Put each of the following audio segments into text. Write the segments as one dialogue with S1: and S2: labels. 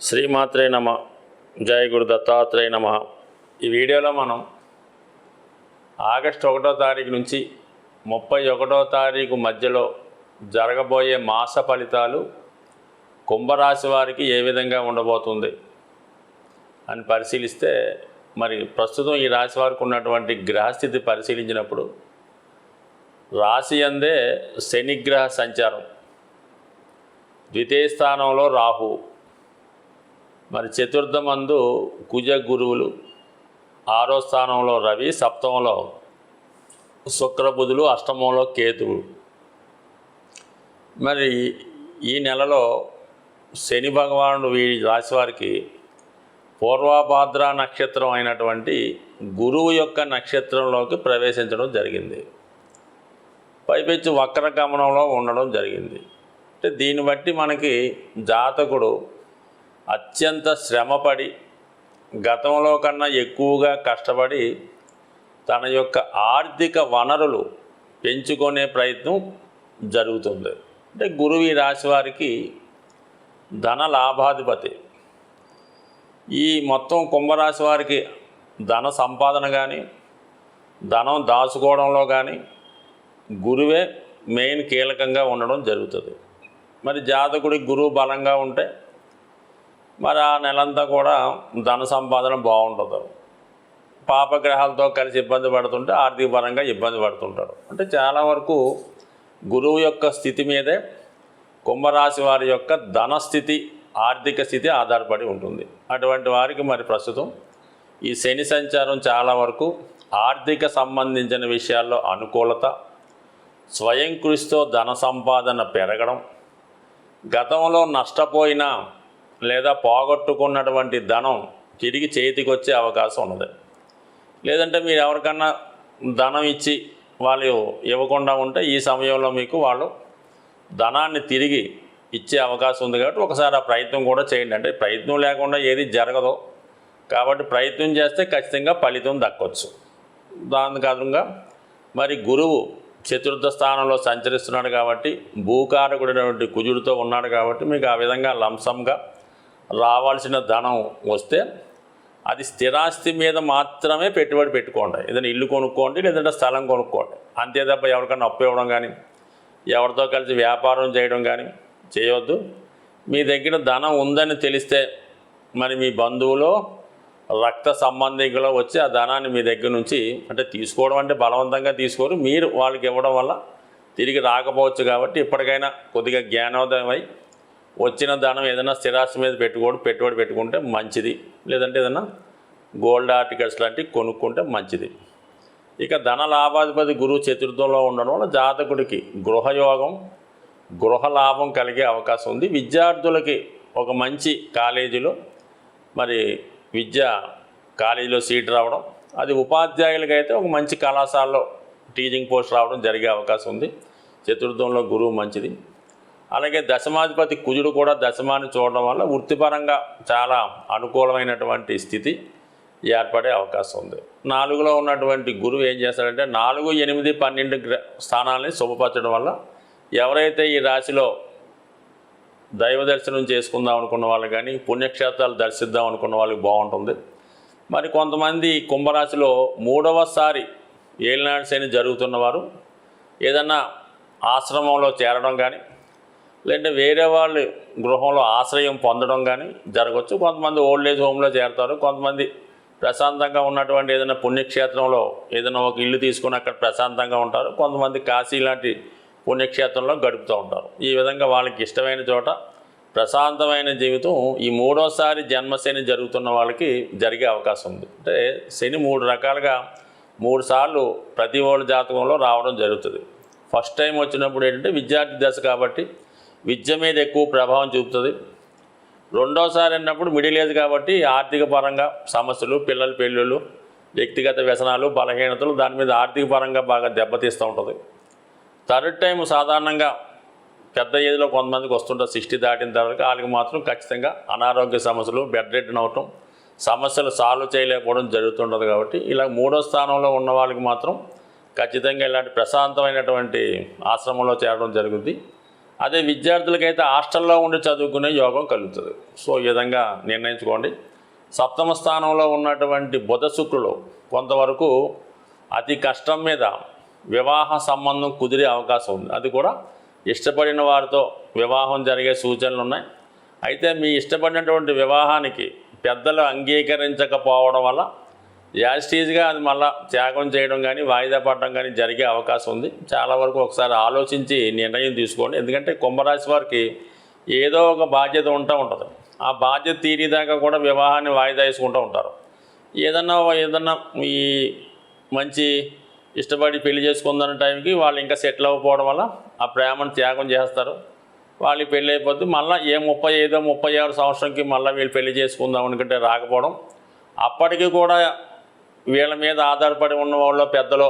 S1: శ్రీమాత్రే నమ జయ గురు దత్తాత్రేయ నమ. ఈ వీడియోలో మనం ఆగస్టు ఒకటో తారీఖు నుంచి ముప్పై ఒకటో తారీఖు మధ్యలో జరగబోయే మాస ఫలితాలు కుంభరాశి వారికి ఏ విధంగా ఉండబోతుంది అని పరిశీలిస్తే మరి ప్రస్తుతం ఈ రాశి వారికి ఉన్నటువంటి గ్రహస్థితి పరిశీలించినప్పుడు రాశి అందే శనిగ్రహ సంచారం. ద్వితీయ స్థానంలో రాహు మరి చతుర్థమందు కుజ గురువులు ఆరో స్థానంలో రవి సప్తమంలో శుక్రబుధులు అష్టమంలో కేతువు. మరి ఈ నెలలో శని భగవానుడు వీరి రాశివారికి పూర్వభాద్ర నక్షత్రం అయినటువంటి గురువు యొక్క నక్షత్రంలోకి ప్రవేశించడం జరిగింది. పైపెచ్చు వక్ర గమనంలో ఉండడం జరిగింది. అంటే దీన్ని బట్టి మనకి జాతకుడు అత్యంత శ్రమపడి గతంలో కన్నా ఎక్కువగా కష్టపడి తన యొక్క ఆర్థిక వనరులు పెంచుకునే ప్రయత్నం జరుగుతుంది. అంటే గురువు ఈ రాశి వారికి ధన లాభాధిపతి. ఈ మొత్తం కుంభరాశి వారికి ధన సంపాదన కానీ ధనం దాచుకోవడంలో కానీ గురువే మెయిన్ కీలకంగా ఉండడం జరుగుతుంది. మరి జాతకుడి గురువు బలంగా ఉంటే మరి ఆ నెలంతా కూడా ధన సంపాదన బాగుండదు. పాపగ్రహాలతో కలిసి ఇబ్బంది పడుతుంటే ఆర్థిక పరంగా ఇబ్బంది పడుతుంటాడు. అంటే చాలా వరకు గురువు యొక్క స్థితి మీదే కుంభరాశి వారి యొక్క ధన స్థితి ఆర్థిక స్థితి ఆధారపడి ఉంటుంది. అటువంటి వారికి మరి ప్రస్తుతం ఈ శని సంచారం చాలా వరకు ఆర్థిక సంబంధించిన విషయాల్లో అనుకూలత స్వయం కృషితో ధన సంపాదన పెరగడం గతంలో నష్టపోయిన లేదా పోగొట్టుకున్నటువంటి ధనం తిరిగి చేతికి వచ్చే అవకాశం ఉన్నది. లేదంటే మీరు ఎవరికన్నా ధనం ఇచ్చి వాళ్ళు ఇవ్వకుండా ఉంటే ఈ సమయంలో మీకు వాళ్ళు ధనాన్ని తిరిగి ఇచ్చే అవకాశం ఉంది కాబట్టి ఒకసారి ఆ ప్రయత్నం కూడా చేయండి. అంటే ప్రయత్నం లేకుండా ఏది జరగదు. కాబట్టి ప్రయత్నం చేస్తే ఖచ్చితంగా ఫలితం దక్కొచ్చు. దాని కారణంగా మరి గురువు చతుర్థ స్థానంలో సంచరిస్తున్నాడు కాబట్టి భూకారకుడైనటువంటి కుజుడితో ఉన్నాడు కాబట్టి మీకు ఆ విధంగా లంసంగా రావాల్సిన ధనం వస్తే అది స్థిరాస్తి మీద మాత్రమే పెట్టుబడి పెట్టుకోండి. ఏదైనా ఇల్లు కొనుక్కోండి లేదంటే స్థలం కొనుక్కోండి. అంతే తప్ప ఎవరికైనా అప్పు ఇవ్వడం కానీ ఎవరితో కలిసి వ్యాపారం చేయడం కానీ చేయవద్దు మీ దగ్గర ధనం ఉందని తెలిస్తే మరి మీ బంధువులో రక్త సంబంధికులో వచ్చి ఆ ధనాన్ని మీ దగ్గర నుంచి అంటే తీసుకోవడం అంటే బలవంతంగా తీసుకోరు. మీరు వాళ్ళకి ఇవ్వడం వల్ల తిరిగి రాకపోవచ్చు కాబట్టి ఇప్పటికైనా కొద్దిగా జ్ఞానోదయం అయి వచ్చిన ధనం ఏదైనా స్థిరాస్తి మీద పెట్టుకోవడం పెట్టుబడి పెట్టుకుంటే మంచిది. లేదంటే ఏదైనా గోల్డ్ ఆర్టికల్స్ లాంటివి కొనుక్కుంటే మంచిది. ఇక ధన లాభాధిపతి గురువు చతుర్థంలో ఉండడం వల్ల జాతకుడికి గృహయోగం గృహ లాభం కలిగే అవకాశం ఉంది. విద్యార్థులకి ఒక మంచి కాలేజీలో మరి విద్య కాలేజీలో సీట్ రావడం అది ఉపాధ్యాయులకైతే ఒక మంచి కళాశాలలో టీచింగ్ పోస్ట్ రావడం జరిగే అవకాశం ఉంది. చతుర్థంలో గురువు మంచిది. అలాగే దశమాధిపతి కుజుడు కూడా దశమాన్ని చూడడం వల్ల వృత్తిపరంగా చాలా అనుకూలమైనటువంటి స్థితి ఏర్పడే అవకాశం ఉంది. నాలుగులో ఉన్నటువంటి గురువు ఏం చేస్తాడంటే నాలుగు ఎనిమిది పన్నెండు గ్ర స్థానాలని శుభపరచడం వల్ల ఎవరైతే ఈ రాశిలో దైవ దర్శనం చేసుకుందాం అనుకున్న వాళ్ళు కానీ పుణ్యక్షేత్రాలు దర్శిద్దాం అనుకున్న వాళ్ళకి బాగుంటుంది. మరి కొంతమంది కుంభరాశిలో మూడవసారి ఏలినాడు శని జరుగుతున్నవారు ఏదన్నా ఆశ్రమంలో చేరడం కానీ లేదంటే వేరే వాళ్ళ గృహంలో ఆశ్రయం పొందడం కానీ జరగవచ్చు. కొంతమంది ఓల్డ్ ఏజ్ హోమ్లో చేరతారు. కొంతమంది ప్రశాంతంగా ఉన్నటువంటి ఏదైనా పుణ్యక్షేత్రంలో ఏదైనా ఒక ఇల్లు తీసుకుని అక్కడ ప్రశాంతంగా ఉంటారు. కొంతమంది కాశీ లాంటి పుణ్యక్షేత్రంలో గడుపుతూ ఉంటారు. ఈ విధంగా వాళ్ళకి ఇష్టమైన చోట ప్రశాంతమైన జీవితం ఈ మూడోసారి జన్మశని జరుగుతున్న వాళ్ళకి జరిగే అవకాశం ఉంది. అంటే శని మూడు రకాలుగా మూడు సార్లు ప్రతి ఓళ్ళ జాతకంలో రావడం జరుగుతుంది. ఫస్ట్ టైం వచ్చినప్పుడు ఏంటంటే విద్యార్థి దశ కాబట్టి విద్య మీద ఎక్కువ ప్రభావం చూపుతుంది. రెండోసారి అన్నప్పుడు మిడిల్ ఏజ్ కాబట్టి ఆర్థిక పరంగా సమస్యలు పిల్లల పెళ్ళిళ్ళు వ్యక్తిగత వ్యసనాలు బలహీనతలు దాని మీద ఆర్థిక పరంగా బాగా దెబ్బతీస్తూ ఉంటుంది. థర్డ్ టైం సాధారణంగా పెద్ద ఏజ్లో కొంతమందికి వస్తుంటారు సిక్స్టీ దాటిన తర్వాత వాళ్ళకి మాత్రం ఖచ్చితంగా అనారోగ్య సమస్యలు బెడ్ రెడ్డన్ అవటం సమస్యలు సాల్వ్ చేయలేకపోవడం జరుగుతుంటుంది కాబట్టి ఇలా మూడో స్థానంలో ఉన్న వాళ్ళకి మాత్రం ఖచ్చితంగా ఇలాంటి ప్రశాంతమైనటువంటి ఆశ్రమంలో చేరడం జరుగుద్ది. అదే విద్యార్థులకైతే హాస్టల్లో ఉండి చదువుకునే యోగం కలుగుతుంది. సో ఈ విధంగా నిర్ణయించుకోండి. సప్తమ స్థానంలో ఉన్నటువంటి బుధ శుక్రులు కొంతవరకు అతి కష్టం మీద వివాహ సంబంధం కుదిరే అవకాశం ఉంది. అది కూడా ఇష్టపడిన వారితో వివాహం జరిగే సూచనలు ఉన్నాయి. అయితే మీ ఇష్టపడినటువంటి వివాహానికి పెద్దలు అంగీకరించకపోవడం వల్ల యాస్టీజ్గా అది మళ్ళా త్యాగం చేయడం కానీ వాయిదా పడడం కానీ జరిగే అవకాశం ఉంది. చాలా వరకు ఒకసారి ఆలోచించి నిర్ణయం తీసుకోండి. ఎందుకంటే కుంభరాశి వారికి ఏదో ఒక బాధ్యత ఉంటూ ఉంటుంది. ఆ బాధ్యత తీరేదాకా కూడా వివాహాన్ని వాయిదా వేసుకుంటూ ఉంటారు. ఏదన్నా ఏదన్నా ఈ మంచి ఇష్టపడి పెళ్ళి చేసుకుందన్న టైంకి వాళ్ళు ఇంకా సెటిల్ అవ్వకపోవడం వల్ల ఆ ప్రేమను త్యాగం చేస్తారు. వాళ్ళు పెళ్ళి అయిపోద్ది మళ్ళీ ఏ ముప్పై ఐదో ముప్పై ఆరు సంవత్సరంకి మళ్ళీ వీళ్ళు పెళ్ళి చేసుకుందాం అనుకుంటే రాకపోవడం. అప్పటికి కూడా వీళ్ళ మీద ఆధారపడి ఉన్న వాళ్ళు పెద్దలు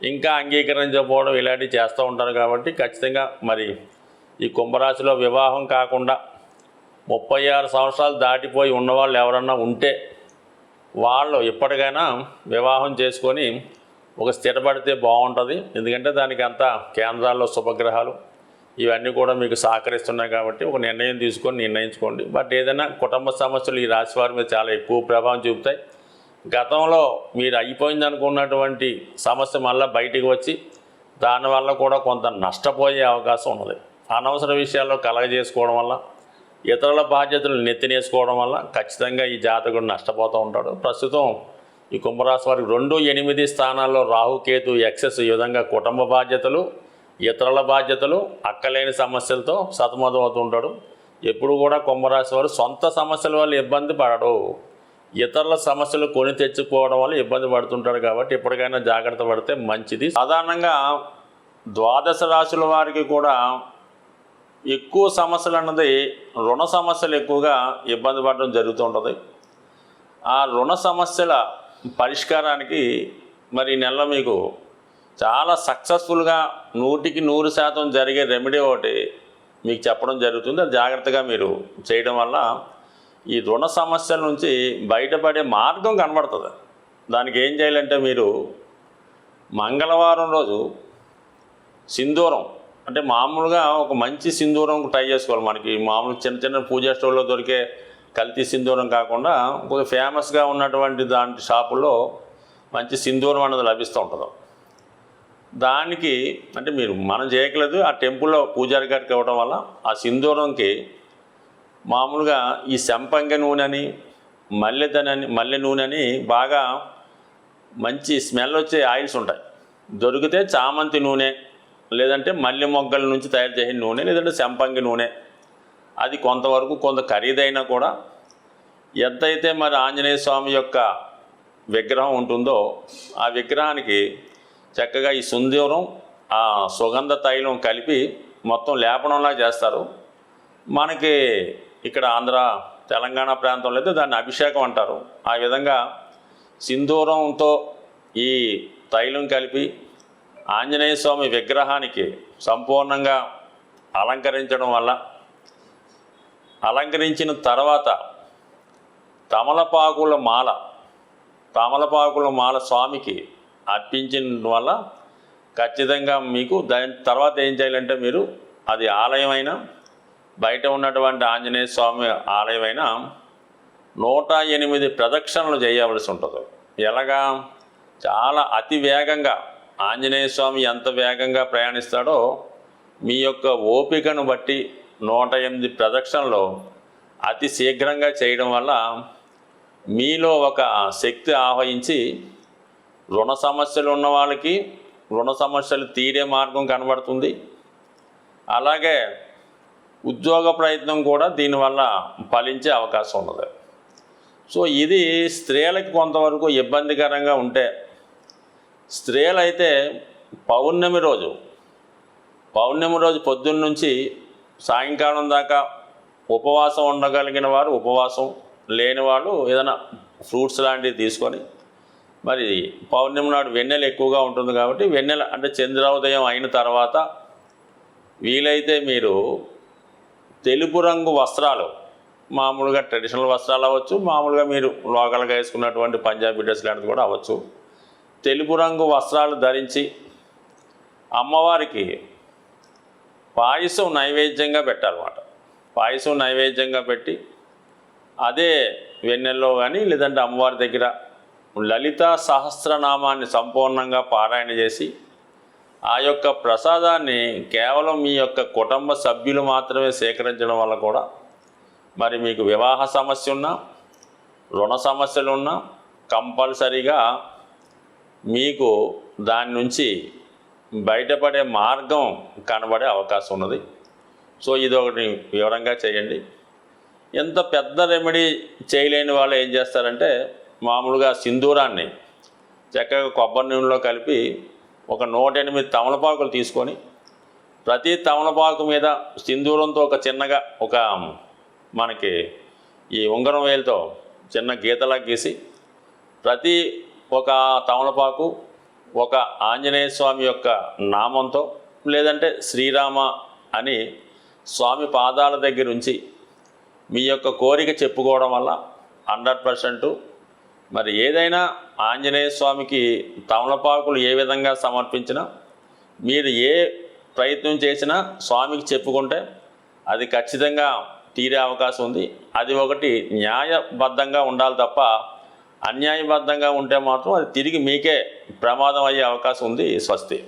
S1: ఇంకా అంగీకరించకపోవడం ఇలాంటివి చేస్తూ ఉంటారు కాబట్టి ఖచ్చితంగా మరి ఈ కుంభరాశిలో వివాహం కాకుండా ముప్పై ఆరు సంవత్సరాలు దాటిపోయి ఉన్నవాళ్ళు ఎవరన్నా ఉంటే వాళ్ళు ఎప్పటికైనా వివాహం చేసుకొని ఒక స్థిరపడితే బాగుంటుంది. ఎందుకంటే దానికి అంతా కేంద్రాల్లో శుభగ్రహాలు ఇవన్నీ కూడా మీకు సహకరిస్తున్నాయి కాబట్టి ఒక నిర్ణయం తీసుకొని నిర్ణయించుకోండి. బట్ ఏదైనా కుటుంబ సమస్యలు ఈ రాశి వారి మీద చాలా ఎక్కువ ప్రభావం చూపుతాయి. గతంలో మీరు అయిపోయింది అనుకున్నటువంటి సమస్య మళ్ళీ బయటికి వచ్చి దానివల్ల కూడా కొంత నష్టపోయే అవకాశం ఉన్నది. అనవసర విషయాల్లో కలగజేసుకోవడం వల్ల ఇతరుల బాధ్యతలు నెత్తినేసుకోవడం వల్ల ఖచ్చితంగా ఈ జాతకుడు నష్టపోతూ ఉంటాడు. ప్రస్తుతం ఈ కుంభరాశి వారికి రెండు ఎనిమిది స్థానాల్లో రాహుకేతు ఎక్సెస్ ఈ విధంగా కుటుంబ బాధ్యతలు ఇతరుల బాధ్యతలు అక్కలేని సమస్యలతో సతమతం అవుతుంటాడు ఎప్పుడు కూడా కుంభరాశి వారు సొంత సమస్యల వల్ల ఇబ్బంది పడడు ఇతరుల సమస్యలు కొని తెచ్చుకోవడం వల్ల ఇబ్బంది పడుతుంటాడు కాబట్టి ఎప్పటికైనా జాగ్రత్త పడితే మంచిది. సాధారణంగా ద్వాదశ రాశుల వారికి కూడా ఎక్కువ సమస్యలు అన్నది రుణ సమస్యలు ఎక్కువగా ఇబ్బంది పడడం జరుగుతుంటుంది. ఆ రుణ సమస్యల పరిష్కారానికి మరి ఈ మీకు చాలా సక్సెస్ఫుల్గా నూటికి నూరు శాతం జరిగే రెమెడీ ఒకటి మీకు చెప్పడం జరుగుతుంది. అది జాగ్రత్తగా మీరు చేయడం వల్ల ఈ రుణ సమస్యల నుంచి బయటపడే మార్గం కనబడుతుంది. దానికి ఏం చేయాలంటే మీరు మంగళవారం రోజు సింధూరం అంటే మామూలుగా ఒక మంచి సింధూరం ట్రై చేసుకోవాలి. మనకి మామూలు చిన్న చిన్న పూజా స్టోర్లో దొరికే కల్తీ సింధూరం కాకుండా కొంచెం ఫేమస్గా ఉన్నటువంటి దాంట్ షాపుల్లో మంచి సింధూరం అనేది లభిస్తూ ఉంటుంది. దానికి అంటే మీరు మనం చేయట్లేదు. ఆ టెంపుల్లో పూజారి గారికి ఇవ్వడం వల్ల ఆ సింధూరంకి మామూలుగా ఈ సంపంగ నూనె అని మల్లెదనని మల్లె నూనె అని బాగా మంచి స్మెల్ వచ్చే ఆయిల్స్ ఉంటాయి. దొరికితే చామంతి నూనె లేదంటే మల్లె మొగ్గల నుంచి తయారు చేసిన నూనె లేదంటే సంపంగి నూనె. అది కొంతవరకు కొంత ఖరీదైనా కూడా ఎంతైతే మరి ఆంజనేయ స్వామి యొక్క విగ్రహం ఉంటుందో ఆ విగ్రహానికి చక్కగా ఈ సుందూరం ఆ సుగంధ తైలం కలిపి మొత్తం లేపనంలా చేస్తారు. మనకి ఇక్కడ ఆంధ్ర తెలంగాణ ప్రాంతంలో అయితే దాన్ని అభిషేకం అంటారు. ఆ విధంగా సింధూరంతో ఈ తైలం కలిపి ఆంజనేయ స్వామి విగ్రహానికి సంపూర్ణంగా అలంకరించడం వల్ల అలంకరించిన తర్వాత తమలపాకుల మాల తమలపాకుల మాల స్వామికి అర్పించిన వల్ల ఖచ్చితంగా మీకు దాని తర్వాత ఏం చేయాలంటే మీరు అది ఆలయమైనా బయట ఉన్నటువంటి ఆంజనేయ స్వామి ఆలయమైన నూట ఎనిమిది ప్రదక్షిణలు చేయవలసి ఉంటుంది. ఎలాగా? చాలా అతి వేగంగా ఆంజనేయ స్వామి ఎంత వేగంగా ప్రయాణిస్తాడో మీ యొక్క ఓపికను బట్టి నూట ఎనిమిది ప్రదక్షిణలు అతి శీఘ్రంగా చేయడం వల్ల మీలో ఒక శక్తి ఆహ్వయించి రుణ సమస్యలు ఉన్న వాళ్ళకి రుణ సమస్యలు తీరే మార్గం కనబడుతుంది. అలాగే ఉద్యోగ ప్రయత్నం కూడా దీనివల్ల ఫలించే అవకాశం ఉన్నది. సో ఇది స్త్రీలకు కొంతవరకు ఇబ్బందికరంగా ఉంటే స్త్రీలైతే పౌర్ణమి రోజు పౌర్ణమి రోజు పొద్దున్న నుంచి సాయంకాలం దాకా ఉపవాసం ఉండగలిగిన వారు ఉపవాసం లేని వాళ్ళు ఏదైనా ఫ్రూట్స్ లాంటివి తీసుకొని మరి పౌర్ణమి నాడు వెన్నెల ఎక్కువగా ఉంటుంది కాబట్టి వెన్నెల అంటే చంద్రోదయం అయిన తర్వాత వీలైతే మీరు తెలుపు రంగు వస్త్రాలు. మామూలుగా ట్రెడిషనల్ వస్త్రాలు అవ్వచ్చు మామూలుగా మీరు లోకల్గా వేసుకున్నటువంటి పంజాబీ డ్రెస్ లాంటిది కూడా అవ్వచ్చు. తెలుపు రంగు వస్త్రాలు ధరించి అమ్మవారికి పాయసం నైవేద్యంగా పెట్టాలన్నమాట. పాయసం నైవేద్యంగా పెట్టి అదే వెన్నెల్లో కానీ లేదంటే అమ్మవారి దగ్గర లలిత సహస్రనామాన్ని సంపూర్ణంగా పారాయణ చేసి ఆ యొక్క ప్రసాదాన్ని కేవలం మీ యొక్క కుటుంబ సభ్యులు మాత్రమే సేకరించడం వల్ల కూడా మరి మీకు వివాహ సమస్య ఉన్నా రుణ సమస్యలు ఉన్నా కంపల్సరీగా మీకు దాని నుంచి బయటపడే మార్గం కనబడే అవకాశం ఉన్నది. సో ఇది ఒకటి వివరంగా చేయండి. ఎంత పెద్ద రెమెడీ చేయలేని వాళ్ళు ఏం చేస్తారంటే మామూలుగా సింధూరాన్ని చక్కగా కొబ్బరి నూనెలో కలిపి ఒక నూట ఎనిమిది తమలపాకులు తీసుకొని ప్రతి తమలపాకు మీద సింధూరంతో ఒక చిన్నగా ఒక మనకి ఈ ఉంగరం వేలుతో చిన్న గీతలా గీసి ప్రతి ఒక తమలపాకు ఒక ఆంజనేయ స్వామి యొక్క నామంతో లేదంటే శ్రీరామ అని స్వామి పాదాల దగ్గర ఉంచి మీ యొక్క కోరిక చెప్పుకోవడం వల్ల హండ్రెడ్ పర్సెంటు మరి ఏదైనా ఆంజనేయ స్వామికి తమలపాకులు ఏ విధంగా సమర్పించినా మీరు ఏ ప్రయత్నం చేసినా స్వామికి చెప్పుకుంటే అది ఖచ్చితంగా తీరే అవకాశం ఉంది. అది ఒకటి న్యాయబద్ధంగా ఉండాలి తప్ప అన్యాయబద్ధంగా ఉంటే మాత్రం అది తిరిగి మీకే ప్రమాదం అయ్యే అవకాశం ఉంది స్వస్తి.